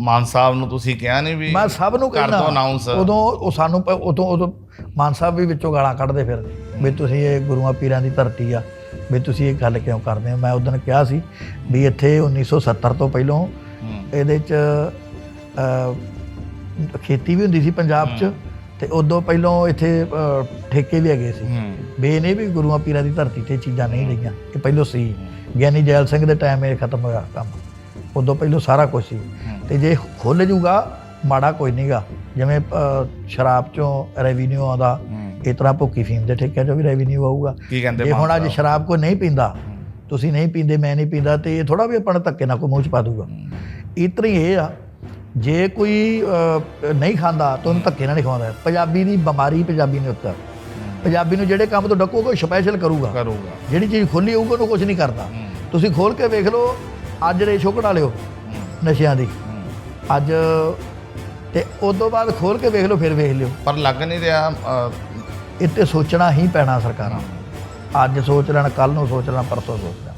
ਮਾਨ ਸਾਹਿਬ ਨੂੰ ਤੁਸੀਂ ਕਿਹਾ ਨਹੀਂ ਵੀ ਮੈਂ ਸਭ ਨੂੰ ਕਰ ਕਹਿੰਦਾ ਦਿਓ ਅਨਾਉਂਸ ਉਦੋਂ ਉਹ ਸਾਨੂੰ ਪ- ਉਦੋਂ ਉਦੋਂ ਮਾਨ ਸਾਹਿਬ ਵੀ ਵਿੱਚੋਂ ਗਾਲਾਂ ਕੱਢਦੇ ਫਿਰਦੇ ਵੀ ਤੁਸੀਂ ਇਹ ਗੁਰੂਆਂ ਪੀਰਾਂ ਦੀ ਧਰਤੀ ਆ ਵੀ ਤੁਸੀਂ ਇਹ ਗੱਲ ਕਿਉਂ ਕਰਦੇ ਹੋ? ਮੈਂ ਉਦੋਂ ਕਿਹਾ ਸੀ ਵੀ ਇੱਥੇ 1970 ਤੋਂ ਪਹਿਲਾਂ ਇਹਦੇ ਚ ਅ, ਖੇਤੀ ਵੀ ਹੁੰਦੀ ਸੀ ਪੰਜਾਬ 'ਚ ਤੇ ਉਦੋਂ ਪਹਿਲਾਂ ਇੱਥੇ ਅ, ਠੇਕੇ ਵੀ ਹੈਗੇ ਸੀ। ਹੂੰ। ਵੀ ਇਹ ਨਹੀਂ ਵੀ ਗੁਰੂਆਂ ਪੀਰਾਂ ਦੀ ਧਰਤੀ ਤੇ ਇਹ ਚੀਜ਼ਾਂ ਨਹੀਂ ਰਹੀਆਂ। ਇਹ ਪਹਿਲਾਂ ਸੀ। ਗਿਆਨੀ ਜੈਲ ਸਿੰਘ ਦੇ ਟਾਈਮ ਇਹ ਖਤਮ ਹੋਇਆ ਕੰਮ। ਉਦੋਂ ਪਹਿਲਾਂ ਸਾਰਾ ਕੁਝ ਸੀ। ਤੇ ਜੇ ਖੁੱਲ ਜੂਗਾ ਮਾੜਾ ਕੋਈ ਨਹੀਂਗਾ ਜਿਵੇਂ ਸ਼ਰਾਬ ਚੋਂ ਰੈਵਨਿਊ ਆਉਂਦਾ ਇਸ ਤਰ੍ਹਾਂ ਭੁੱਕੀ ਫੀਮ ਦੇ ਠੇਕਿਆਂ ਚੋਂ ਵੀ ਰੈਵਨਿਊ ਆਊਗਾ। ਕੀ ਕਹਿੰਦੇ ਜੇ ਹੁਣ ਅੱਜ? ਸ਼ਰਾਬ ਕੋਈ ਨਹੀਂ ਪੀਂਦਾ ਤੁਸੀਂ ਨਹੀਂ ਪੀਂਦੇ ਮੈਂ ਨਹੀਂ ਪੀਂਦਾ ਤੇ ਇਹ ਥੋੜਾ ਵੀ ਆਪਾਂ ਨੂੰ ਧੱਕੇ ਨਾਲ ਕੋਈ ਮੂੰਹ ਚ ਪਾ ਦੂਗਾ। ਇਤਨਾ ਹੀ ਇਹ ਆ ਜੇ ਕੋਈ ਨਹੀਂ ਖਾਂਦਾ ਤਾਂ ਉਹਨੂੰ ਧੱਕੇ ਨਾਲ ਨਹੀਂ ਖਵਾਉਂਦਾ। ਪੰਜਾਬੀ ਦੀ ਬਿਮਾਰੀ ਪੰਜਾਬੀ ਨੇ ਉੱਤਰ ਪੰਜਾਬੀ ਨੂੰ ਜਿਹੜੇ ਕੰਮ ਤੋਂ ਡੱਕੋਗੇ ਉਹ ਸਪੈਸ਼ਲ ਕਰੂਗਾ। ਕਰੂਗਾ। ਜਿਹੜੀ ਚੀਜ਼ ਖੁੱਲੀ ਹੋਊਗੀ ਉਹਨੂੰ ਕੁਝ ਨਹੀਂ ਕਰਦਾ। ਤੁਸੀਂ ਖੋਲ ਕੇ ਵੇਖ ਲਓ ਅੱਜ ਰੇਸ਼ੋ ਕਢਾ ਲਿਓ ਨਸ਼ਿਆਂ ਦੀ। ਅੱਜ ਤੇ ਉਸ ਤੋਂ ਬਾਅਦ ਖੋਲ ਕੇ ਵੇਖ ਲਓ ਫਿਰ ਵੇਖ ਲਿਓ ਪਰ ਲੱਗ ਨਹੀਂ ਰਿਹਾ ਅ, ਇੱਥੇ ਸੋਚਣਾ ਹੀ ਪੈਣਾ ਸਰਕਾਰਾਂ ਨੂੰ। ਅੱਜ ਸੋਚ ਲੈਣ ਕੱਲ ਨੂੰ ਸੋਚ ਲੈਣ ਪਰਸੋਂ ਸੋਚ ਲੈਣ